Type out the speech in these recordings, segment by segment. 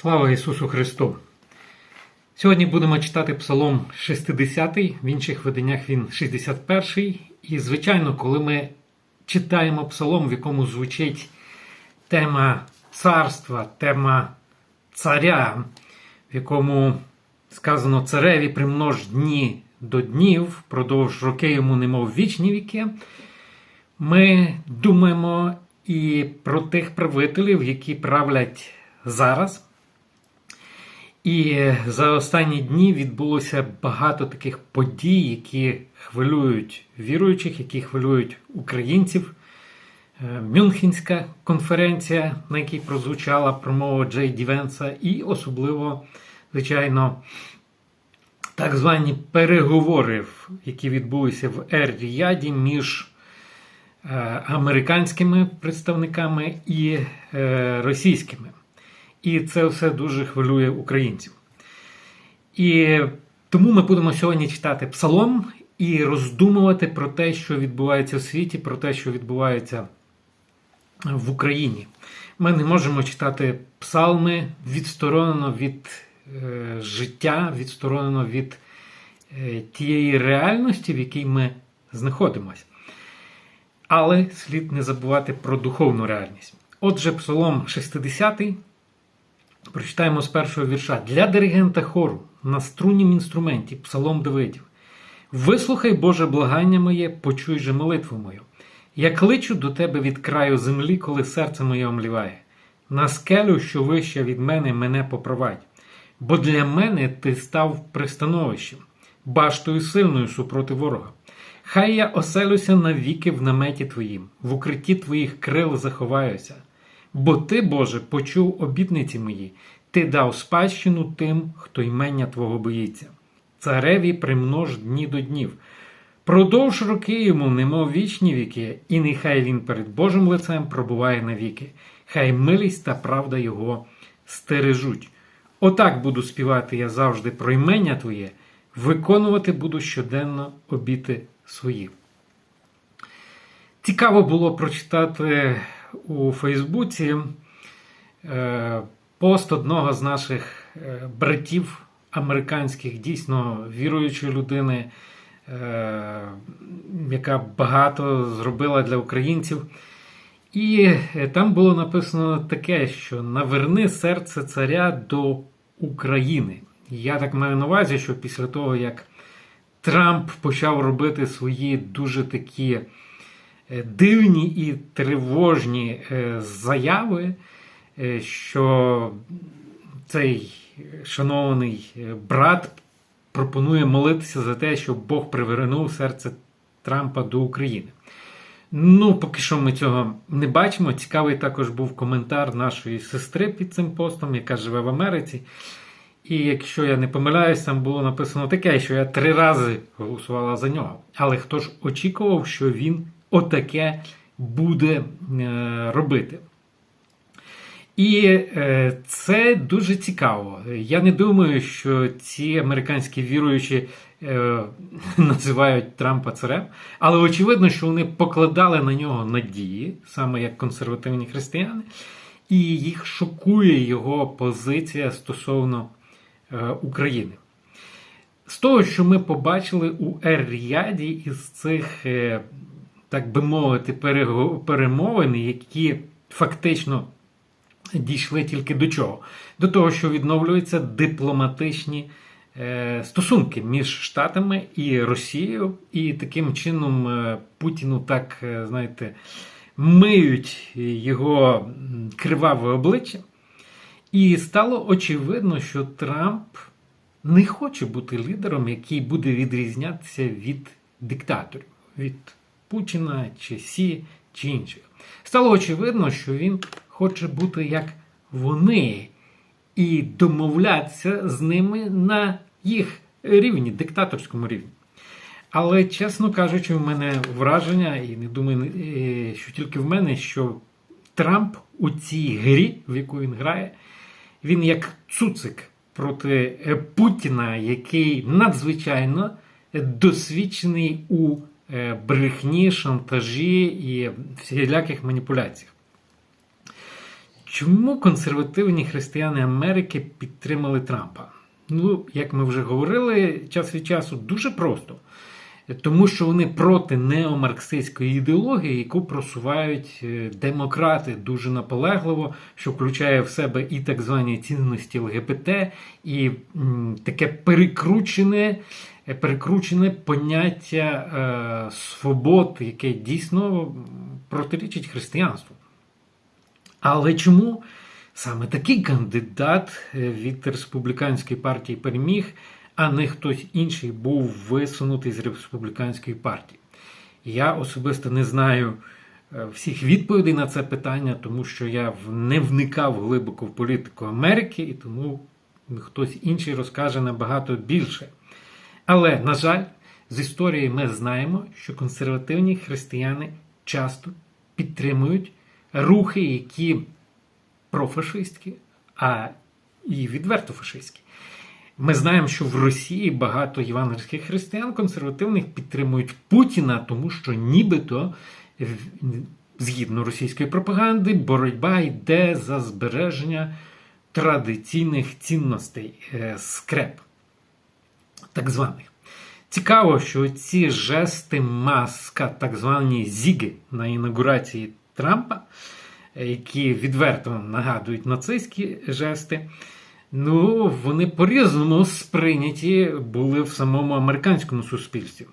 Слава Ісусу Христу! Сьогодні будемо читати Псалом 60, в інших виданнях він 61. І, звичайно, коли ми читаємо псалом, в якому звучить тема царства, тема царя, в якому сказано цареві примнож дні до днів, продовж роки йому немов вічні віки, ми думаємо і про тих правителів, які правлять зараз. І за останні дні відбулося багато таких подій, які хвилюють віруючих, які хвилюють українців. Е, Мюнхенська конференція, на якій прозвучала промова Джей Дівенса, і особливо, звичайно, так звані переговори, які відбулися в Ер-Ріяді між е, американськими представниками і е, російськими. І це все дуже хвилює українців. І тому ми будемо сьогодні читати псалом і роздумувати про те, що відбувається в світі, про те, що відбувається в Україні. Ми не можемо читати псалми відсторонено від е, життя, відсторонено від е, тієї реальності, в якій ми знаходимося. Але слід не забувати про духовну реальність. Отже, псалом 60. Прочитаємо з першого вірша. Для диригента хору на струннім інструменті Псалом Давидів. Вислухай, Боже, благання моє, почуй же молитву мою. Я кличу до тебе від краю землі, коли серце моє омліває. На скелю, що вища від мене, мене попровадь. Бо для мене ти став пристановищем, баштою сильною супроти ворога. Хай я оселюся навіки в наметі твоїм, в укритті твоїх крил заховаюся. Бо ти, Боже, почув обітниці мої, ти дав спадщину тим, хто ймення Твого боїться. Цареві примнож дні до днів. Продовж роки йому, немов вічні віки, і нехай він перед Божим лицем пробуває навіки, хай милість та правда його стережуть. Отак буду співати я завжди про ймення Твоє, виконувати буду щоденно обіти свої. Цікаво було прочитати у Фейсбуці е, пост одного з наших е, братів американських, дійсно віруючої людини, е, яка багато зробила для українців. І там було написано таке, що наверни серце царя до України. Я так маю на увазі, що після того, як Трамп почав робити свої дуже такі дивні і тривожні заяви, що цей шанований брат пропонує молитися за те, щоб Бог привернув серце Трампа до України. Ну, поки що ми цього не бачимо. Цікавий також був коментар нашої сестри під цим постом, яка живе в Америці. І якщо я не помиляюсь, там було написано таке, що я три рази голосувала за нього. Але хто ж очікував, що він отаке буде е, робити? І е, це дуже цікаво. Я не думаю, що ці американські віруючі е, називають Трампа царем, але очевидно, що вони покладали на нього надії, саме як консервативні християни, і їх шокує його позиція стосовно України. З того, що ми побачили у Ер-Ріаді із цих, так би мовити, перемовин, які фактично дійшли тільки до чого? До того, що відновлюються дипломатичні е, стосунки між Штатами і Росією, і таким чином е, Путіну так, е, знаєте, миють його криваве обличчя. І стало очевидно, що Трамп не хоче бути лідером, який буде відрізнятися від диктаторів, від Путіна чи Сі чи інших. Стало очевидно, що він хоче бути як вони, і домовлятися з ними на їх рівні, диктаторському рівні. Але, чесно кажучи, в мене враження, і не думаю, е, що тільки в мене, що Трамп у цій грі, в яку він грає, він як цуцик проти Путіна, який надзвичайно досвідчений у брехні, шантажі і всіляких маніпуляціях. Чому консервативні християни Америки підтримали Трампа? Ну, як ми вже говорили, час від часу дуже просто. Тому що вони проти неомарксистської ідеології, яку просувають е, демократи дуже наполегливо, що включає в себе і так звані цінності ЛГБТ, і таке перекручене е, перекручене поняття е, свобод, яке дійсно протирічить християнству. Але чому саме такий кандидат е, від республіканської партії переміг, а не хтось інший був висунутий з республіканської партії? Я особисто не знаю е, всіх відповідей на це питання, тому що я не вникав глибоко в політику Америки, і тому хтось інший розкаже набагато більше. Але, на жаль, з історії ми знаємо, що консервативні християни часто підтримують рухи, які профашистські, а і відверто фашистські. Ми знаємо, що в Росії багато євангельських християн консервативних підтримують Путіна, тому що нібито, згідно російської пропаганди, боротьба йде за збереження традиційних цінностей е, скреп, так званих. Цікаво, що ці жести маска, так звані зіги на інаугурації Трампа, які відверто нагадують нацистські жести, ну, вони по-різному сприйняті були в самому американському суспільстві.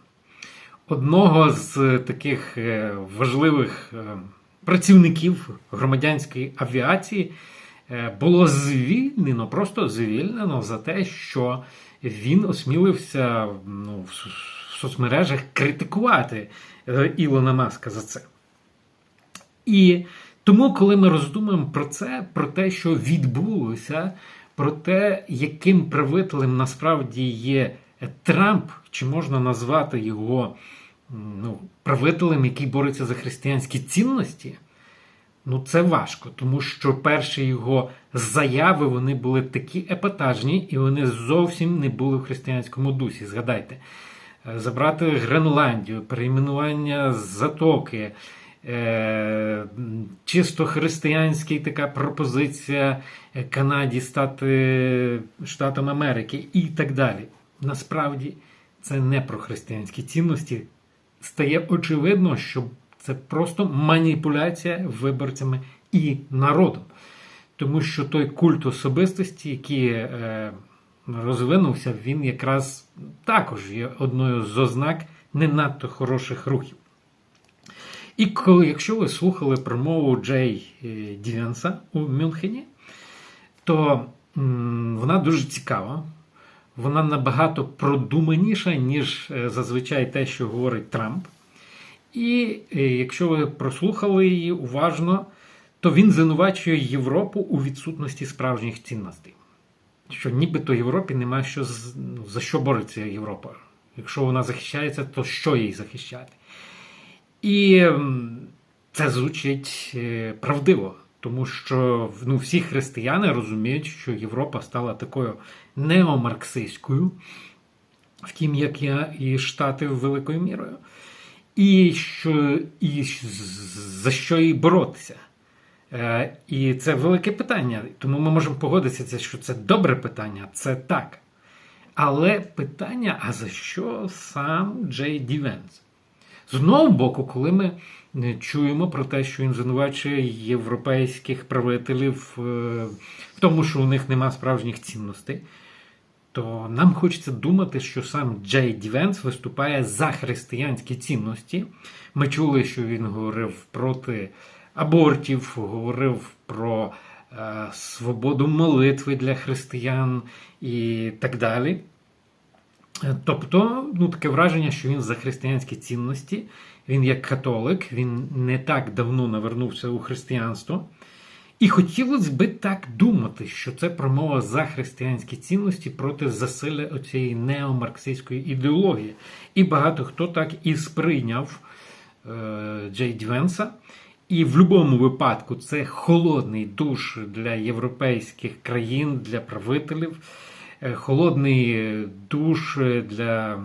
Одного з таких е, важливих е, працівників громадянської авіації було звільнено, просто звільнено за те, що він осмілився ну, в соцмережах критикувати Ілона Маска за це. І тому, коли ми роздумуємо про це, про те, що відбулося, про те, яким правителем насправді є Трамп, чи можна назвати його ну, правителем, який бореться за християнські цінності, ну це важко, тому що перші його заяви вони були такі епатажні, і вони зовсім не були в християнському дусі. Згадайте, забрати Гренландію, перейменування затоки. Е, чисто християнська така пропозиція Канаді стати Штатом Америки і так далі. Насправді це не про християнські цінності. Стає очевидно, що це просто маніпуляція виборцями і народом. Тому що той культ особистості, який е, розвинувся, він якраз також є одною з ознак не надто хороших рухів. І коли, якщо ви слухали промову Джей е, Дівенса у Мюнхені, то м, вона дуже цікава. Вона набагато продуманіша, ніж е, зазвичай те, що говорить Трамп. І е, якщо ви прослухали її уважно, то він звинувачує Європу у відсутності справжніх цінностей. Що нібито Європі немає що ну, за що бореться Європа. Якщо вона захищається, то що їй захищати? І це звучить е, правдиво, тому що ну, всі християни розуміють, що Європа стала такою неомарксистською, втім, як я і Штати великою мірою. І що, і за що їй боротися? Е, І це велике питання. Тому ми можемо погодитися, що це добре питання, це так. Але питання: а за що сам Джей Дівенс? З одного боку, коли ми е, чуємо про те, що він звинувачує європейських правителів е, в тому, що у них нема справжніх цінностей, то нам хочеться думати, що сам Джей Дівенс виступає за християнські цінності. Ми чули, що він говорив проти абортів, говорив про е, свободу молитви для християн і так далі. Тобто, ну таке враження, що він за християнські цінності, він як католик, він не так давно навернувся у християнство. І хотілося би так думати, що це промова за християнські цінності проти засилля оцієї неомарксистської ідеології. І багато хто так і сприйняв е, Джей Дівенса. І в будь-якому випадку це холодний душ для європейських країн, для правителів. Е, холодний душ для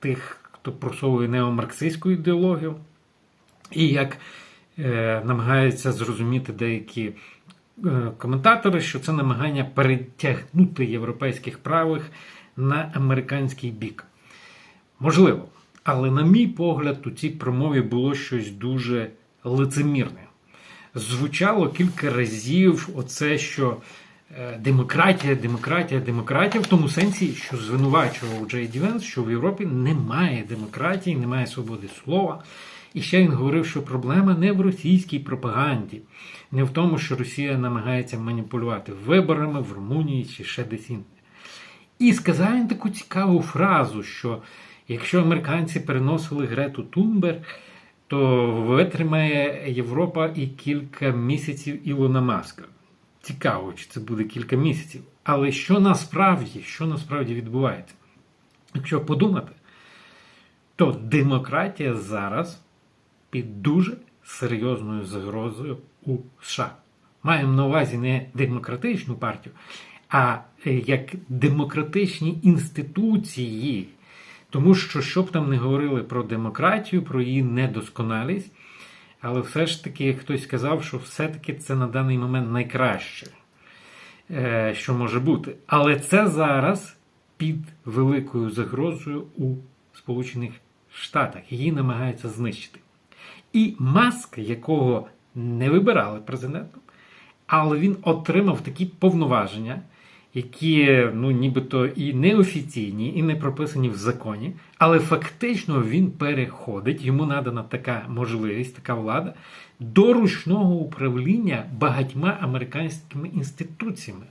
тих, хто просовує неомарксистську ідеологію. І як намагаються зрозуміти деякі е, коментатори, що це намагання перетягнути європейських правих на американський бік. Можливо. Але, на мій погляд, у цій промові було щось дуже лицемірне. Звучало кілька разів оце, що е, демократія, демократія, демократія, в тому сенсі, що звинувачував Джей Ді Венс, що в Європі немає демократії, немає свободи слова. І ще він говорив, що проблема не в російській пропаганді, не в тому, що Росія намагається маніпулювати виборами в Румунії чи ще десь інде. І сказав він таку цікаву фразу, що якщо американці переносили Грету Тунберг, то витримає Європа і кілька місяців Ілона Маска. Цікаво, чи це буде кілька місяців. Але що насправді, що насправді відбувається? Якщо подумати, то демократія зараз під дуже серйозною загрозою у США. Маємо на увазі не демократичну партію, а е, як демократичні інституції. Тому що, що б там не говорили про демократію, про її недосконалість, але все ж таки хтось сказав, що все-таки це на даний момент найкраще, е, що може бути. Але це зараз під великою загрозою у Сполучених Штатах. Її намагаються знищити. І Маск, якого не вибирали президентом, але він отримав такі повноваження, які ну, нібито і неофіційні, і не прописані в законі, але фактично він переходить, йому надана така можливість, така влада до ручного управління багатьма американськими інституціями,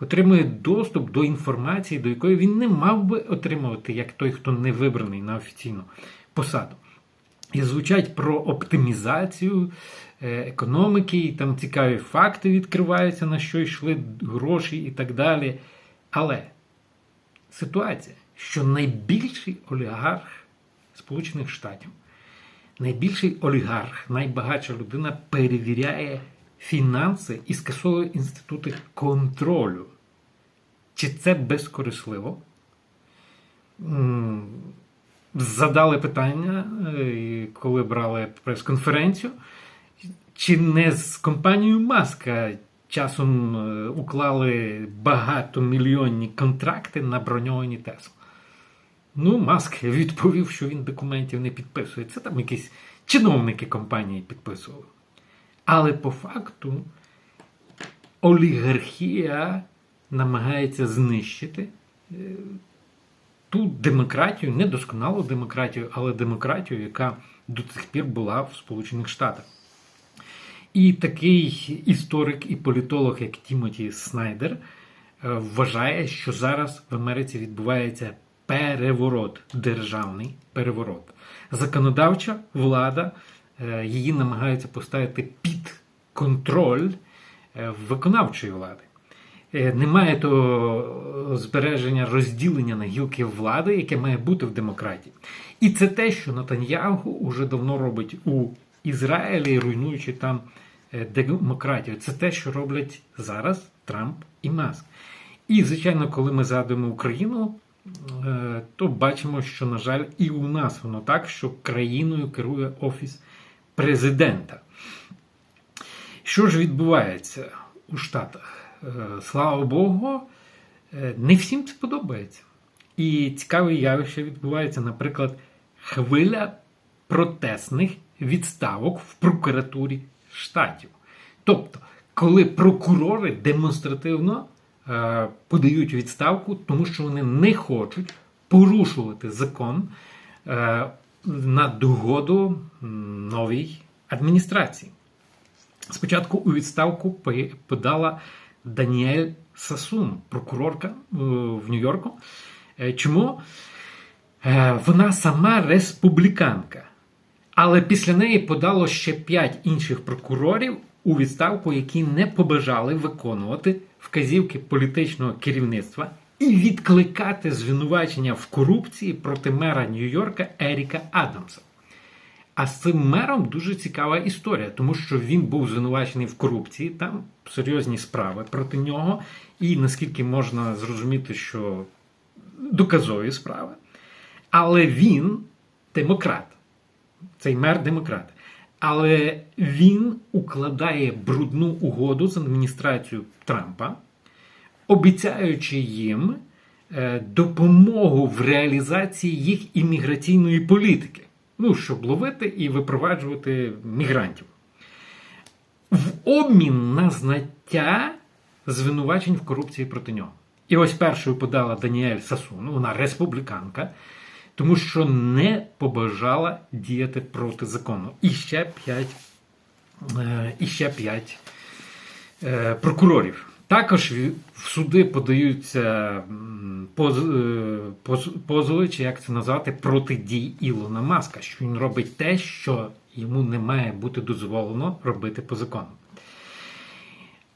отримує доступ до інформації, до якої він не мав би отримувати, як той, хто не вибраний на офіційну посаду. І звучать про оптимізацію е, економіки, і там цікаві факти відкриваються, на що йшли гроші і так далі. Але ситуація, що найбільший олігарх Сполучених Штатів, найбільший олігарх, найбагатша людина перевіряє фінанси і скасовує інститути контролю. Чи це безкорисливо? Задали питання, е, коли брали прес-конференцію, чи не з компанією Маска часом е, уклали багатомільйонні контракти на броньовані Тесла. Ну, Маск відповів, що він документів не підписує. Це там якісь чиновники компанії підписували. Але по факту олігархія намагається знищити е, ту демократію, не досконалу демократію, але демократію, яка до цих пір була в Сполучених Штатах. І такий історик і політолог, як Тімоті Снайдер, е, вважає, що зараз в Америці відбувається переворот, державний переворот. Законодавча влада е, її намагаються поставити під контроль е, виконавчої влади. Е, немає того збереження розділення на гілки влади, яке має бути в демократії. І це те, що Натаньягу уже давно робить у Ізраїлі, руйнуючи там е, демократію. Це те, що роблять зараз Трамп і Маск. І, звичайно, коли ми згадуємо Україну, е, то бачимо, що, на жаль, і у нас воно так, що країною керує Офіс президента. Що ж відбувається у Штатах? Е, слава Богу, е, не всім це подобається. І цікаве явище відбувається, наприклад, хвиля протестних відставок в прокуратурі штатів. Тобто, коли прокурори демонстративно е, подають відставку, тому що вони не хочуть порушувати закон е, на догоду новій адміністрації. Спочатку у відставку подала Даніель Сасун, прокурорка е, в Нью-Йорку. Е, чому? Е, вона сама республіканка. Але після неї подало ще п'ять інших прокурорів у відставку, які не побажали виконувати вказівки політичного керівництва і відкликати звинувачення в корупції проти мера Нью-Йорка Еріка Адамса. А з цим мером дуже цікава історія, тому що він був звинувачений в корупції, там серйозні справи проти нього, і наскільки можна зрозуміти, що доказові справи. Але він демократ, цей мер демократ. Але він укладає брудну угоду з адміністрацією Трампа, обіцяючи їм е, допомогу в реалізації їх імміграційної політики, ну, щоб ловити і випроваджувати мігрантів. В обмін на знаття звинувачень в корупції проти нього. І ось першою подала Даніель Сасун, вона республіканка, тому що не побажала діяти проти закону. І ще п'ять, е, і ще п'ять е, прокурорів. Також в суди подаються е, поз- позови, чи як це назвати, проти дій Ілона Маска, що він робить те, що йому не має бути дозволено робити по закону.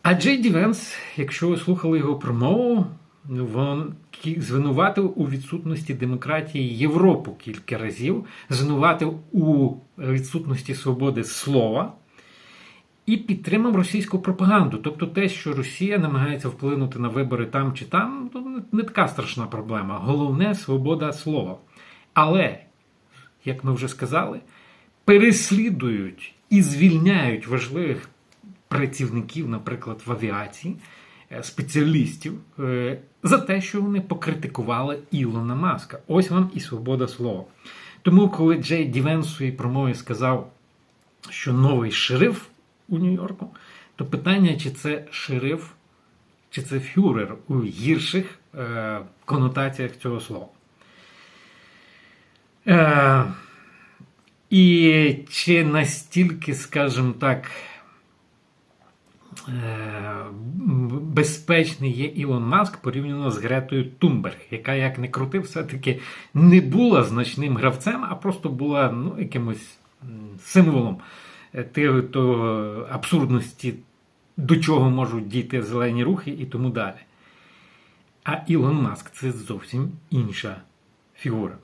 А Джей Ді Венс, якщо ви слухали його промову, він звинуватив у відсутності демократії Європу кілька разів, звинуватив у відсутності свободи слова і підтримав російську пропаганду. Тобто те, що Росія намагається вплинути на вибори там чи там, то не- така страшна проблема. Головне свобода слова. Але, як ми вже сказали, переслідують і звільняють важливих працівників, наприклад, в авіації, е, спеціалістів, е, за те, що вони покритикували Ілона Маска. Ось вам і свобода слова. Тому, коли Джей Дівен в своїй промові сказав, що новий шериф у Нью-Йорку, то питання, чи це шериф, чи це фюрер у гірших е, конотаціях цього слова. Е, і чи настільки, скажімо так, е, безпечний є Ілон Маск порівняно з Гретою Тумберг, яка, як не крути, все-таки не була значним гравцем, а просто була ну, якимось символом е, тих- того абсурдності, до чого можуть дійти зелені рухи і тому далі. А Ілон Маск це зовсім інша фігура.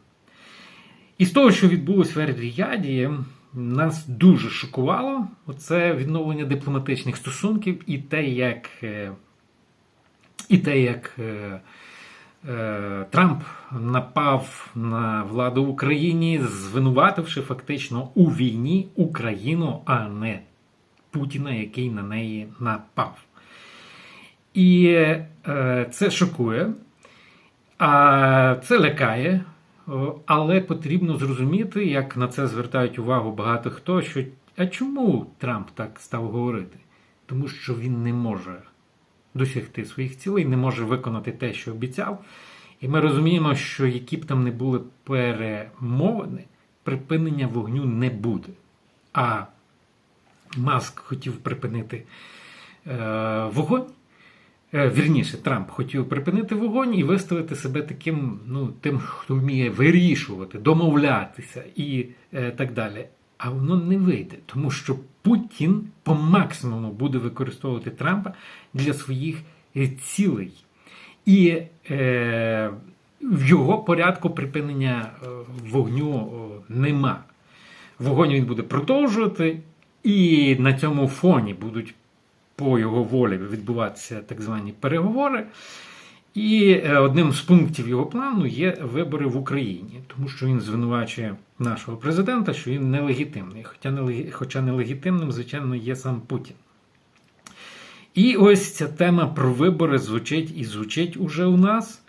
І з того, що відбулося в Ер-Ріяді, нас дуже шокувало оце відновлення дипломатичних стосунків і те, як, е, і те, як е, Трамп напав на владу в Україні, звинувативши фактично у війні Україну, а не Путіна, який на неї напав. І е, це шокує, а це лякає. Але потрібно зрозуміти, як на це звертають увагу багато хто, що а чому Трамп так став говорити? Тому що він не може досягти своїх цілей, не може виконати те, що обіцяв. І ми розуміємо, що які б там не були перемовини, припинення вогню не буде. А Маск хотів припинити е, вогонь. Е, Вірніше, Трамп хотів припинити вогонь і виставити себе таким, ну, тим, хто вміє вирішувати, домовлятися і е, так далі. А воно не вийде, тому що Путін по максимуму буде використовувати Трампа для своїх е, цілей. І е, в його порядку припинення е, вогню нема. Вогонь він буде продовжувати, і на цьому фоні будуть по його волі відбуватися так звані переговори. І е, одним з пунктів його плану є вибори в Україні, тому що він звинувачує нашого президента, що він нелегітимний. Хоча нелегі- хоча нелегітимним, звичайно, є сам Путін. І ось ця тема про вибори звучить і звучить уже у нас.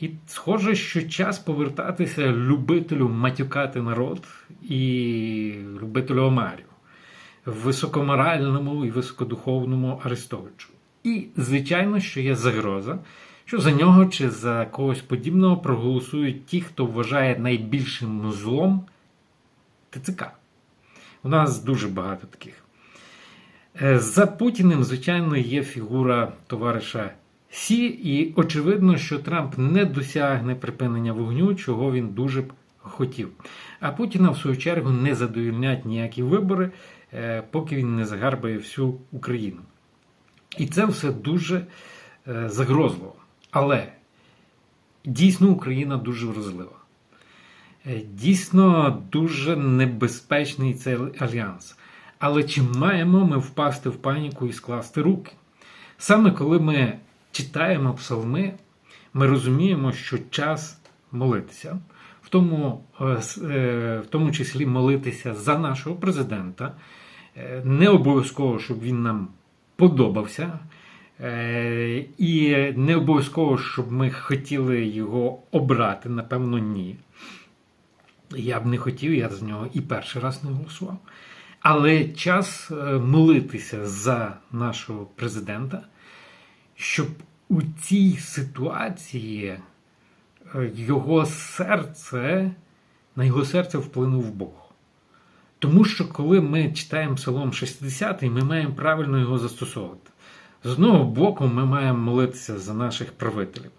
І схоже, що час повертатися любителю матюкати народ і любителю омарів високоморальному і високодуховному Арестовичу. І, звичайно, що є загроза, що за нього чи за когось подібного проголосують ті, хто вважає найбільшим злом ТЦК. У нас дуже багато таких. Е, За Путіним, звичайно, є фігура товариша Сі, і очевидно, що Трамп не досягне припинення вогню, чого він дуже б хотів. А Путіна, в свою чергу, не задовільнять ніякі вибори, е, поки він не загарбає всю Україну. І це все дуже е, загрозливо. Але дійсно Україна дуже вразлива. Е, Дійсно дуже небезпечний цей альянс. Але чи маємо ми впасти в паніку і скласти руки? Саме коли ми читаємо псалми, ми розуміємо, що час молитися. В тому, е, е, в тому числі молитися за нашого президента. Не обов'язково, щоб він нам подобався. Е, І не обов'язково, щоб ми хотіли його обрати, напевно, ні. Я б не хотів, я за нього і перший раз не голосував. Але час е, молитися за нашого президента, щоб у цій ситуації е, його серце, на його серце вплинув Бог. Тому що коли ми читаємо Псалом 60, ми маємо правильно його застосовувати. З одного боку, ми маємо молитися за наших правителів.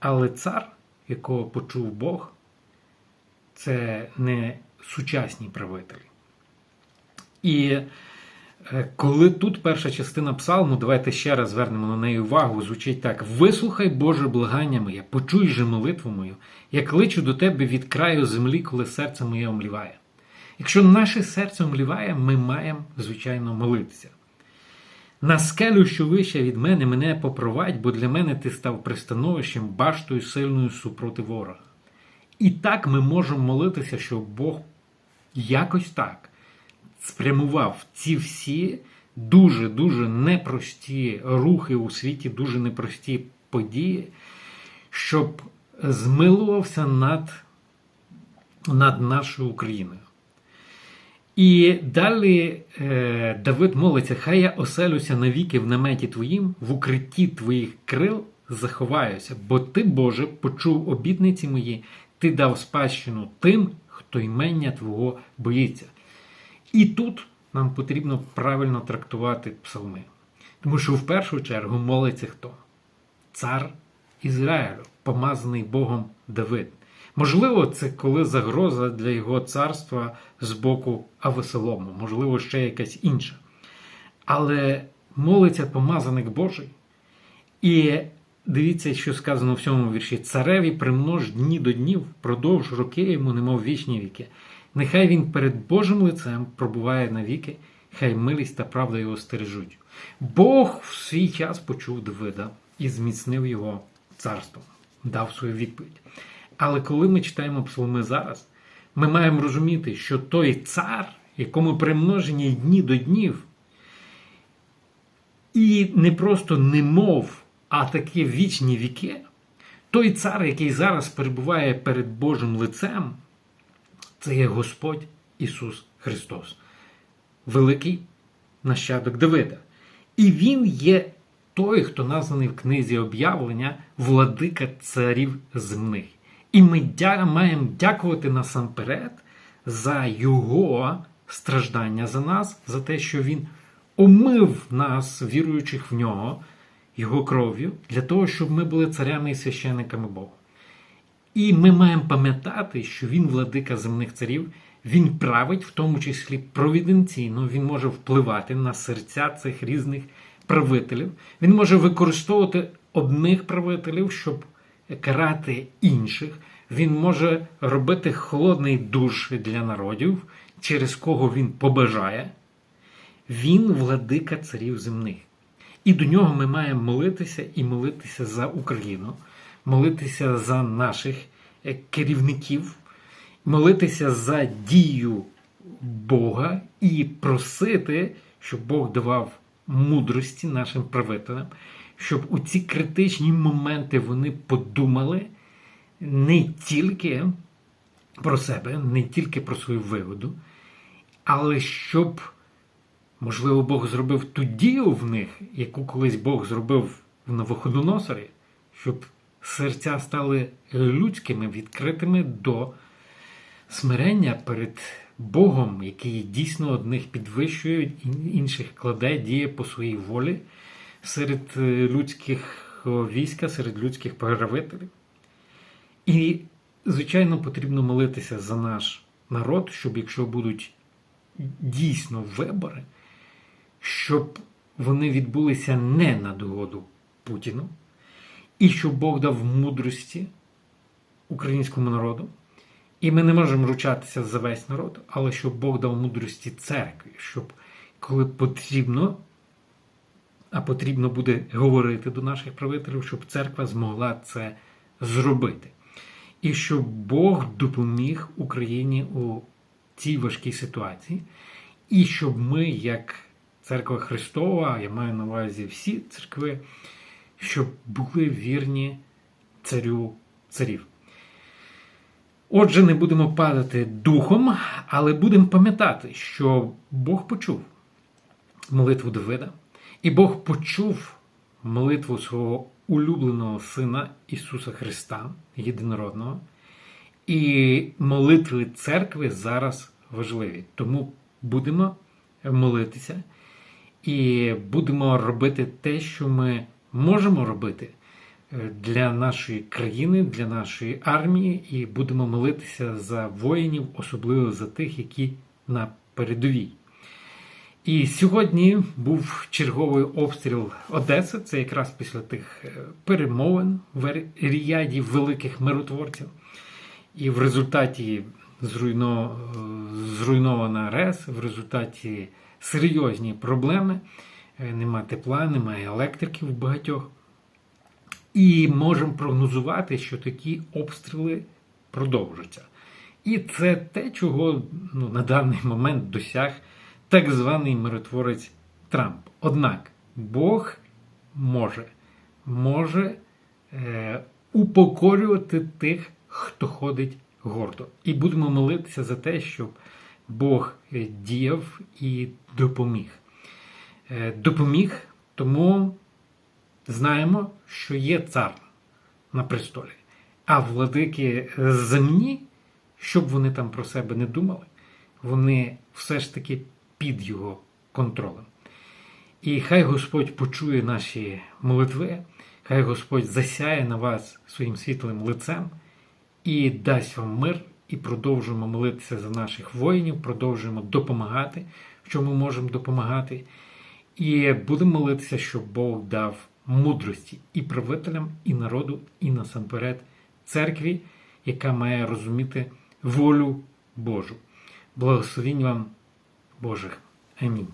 Але цар, якого почув Бог, це не сучасні правителі. І е, коли тут перша частина псалму, давайте ще раз звернемо на неї увагу, звучить так: Вислухай Боже благання моє, почуй же молитву мою, я кличу до тебе від краю землі, коли серце моє омліває. Якщо наше серце омліває, ми маємо, звичайно, молитися. На скелю, що вище від мене, мене попровадь, бо для мене ти став пристановищем, баштою сильною супроти ворога. І так ми можемо молитися, щоб Бог якось так спрямував ці всі дуже-дуже непрості рухи у світі, дуже непрості події, щоб змилувався над, над нашою Україною. І далі е, Давид молиться: Хай я оселюся навіки в наметі твоїм, в укритті твоїх крил заховаюся, бо ти, Боже, почув обітниці мої, ти дав спадщину тим, хто ймення Твого боїться. І тут нам потрібно правильно трактувати псалми. Тому що в першу чергу молиться хто? Цар Ізраїлю, помазаний Богом Давид. Можливо, це коли загроза для його царства з боку Авесолому, можливо, ще якась інша. Але молиться помазаник Божий. І дивіться, що сказано в цьому вірші: Цареві примнож дні до днів, продовж роки йому, немов вічні віки. Нехай він перед Божим лицем пробуває навіки, хай милість та правда його стережуть. Бог в свій час почув Давида і зміцнив його царством, дав свою відповідь. Але коли ми читаємо псалми зараз, ми маємо розуміти, що той цар, якому примножені дні до днів, і не просто немов, а такі вічні віки, той цар, який зараз перебуває перед Божим лицем, це є Господь Ісус Христос, великий нащадок Давида. І Він є той, хто названий в книзі об'явлення владика царів земних. І ми дя- маємо дякувати насамперед за Його страждання за нас, за те, що Він омив нас, віруючих в нього, Його кров'ю, для того, щоб ми були царями і священниками Бога. І ми маємо пам'ятати, що він владика земних царів, він править, в тому числі провіденційно, він може впливати на серця цих різних правителів. Він може використовувати одних правителів, щоб карати інших. Він може робити холодний душ для народів, через кого він побажає. Він владика царів земних. І до нього ми маємо молитися і молитися за Україну, молитися за наших е, керівників, молитися за дію Бога і просити, щоб Бог давав мудрості нашим правителям, щоб у ці критичні моменти вони подумали не тільки про себе, не тільки про свою вигоду, але щоб. Можливо, Бог зробив ту дію в них, яку колись Бог зробив в Новоходоносорі, щоб серця стали людськими, відкритими до смирення перед Богом, який дійсно одних підвищує, інших кладе, діє по своїй волі серед е, людських війська, серед людських правителів. І, звичайно, потрібно молитися за наш народ, щоб якщо будуть дійсно вибори, щоб вони відбулися не на догоду Путіну, і щоб Бог дав мудрості українському народу. І ми не можемо ручатися за весь народ, але щоб Бог дав мудрості церкві, щоб коли потрібно, а потрібно буде говорити до наших правителів, щоб церква змогла це зробити. і щоб Бог допоміг Україні у цій важкій ситуації, і щоб ми, як Церква Христова, я маю на увазі всі церкви, щоб були вірні царю царів. Отже, не будемо падати духом, але будемо пам'ятати, що Бог почув молитву Давида, і Бог почув молитву свого улюбленого Сина Ісуса Христа, єдинородного. І молитви церкви зараз важливі. Тому будемо молитися і будемо робити те, що ми можемо робити е, для нашої країни, для нашої армії, і будемо молитися за воїнів, особливо за тих, які на передовій. І сьогодні був черговий обстріл Одеси. Це якраз після тих е, перемовин в ріяді великих миротворців. І в результаті зруйно, е, зруйнована РЕС, в результаті серйозні проблеми. Е, Нема тепла, немає електрики в багатьох. І можемо прогнозувати, що такі обстріли продовжаться. І це те, чого ну, на даний момент досяг так званий миротворець Трамп. Однак Бог може, може е, упокорювати тих, хто ходить гордо. І будемо молитися за те, щоб Бог е, діяв і допоміг. Е, допоміг, тому знаємо, що є цар на престолі. А владики земні, щоб вони там про себе не думали, вони все ж таки під його контролем. І хай Господь почує наші молитви, хай Господь засяє на вас своїм світлим лицем і дасть вам мир, і продовжуємо молитися за наших воїнів, продовжуємо допомагати, в чому можемо допомагати. І будемо молитися, щоб Бог дав мудрості і правителям, і народу, і насамперед церкві, яка має розуміти волю Божу. Благословінь вам Божих. Амінь.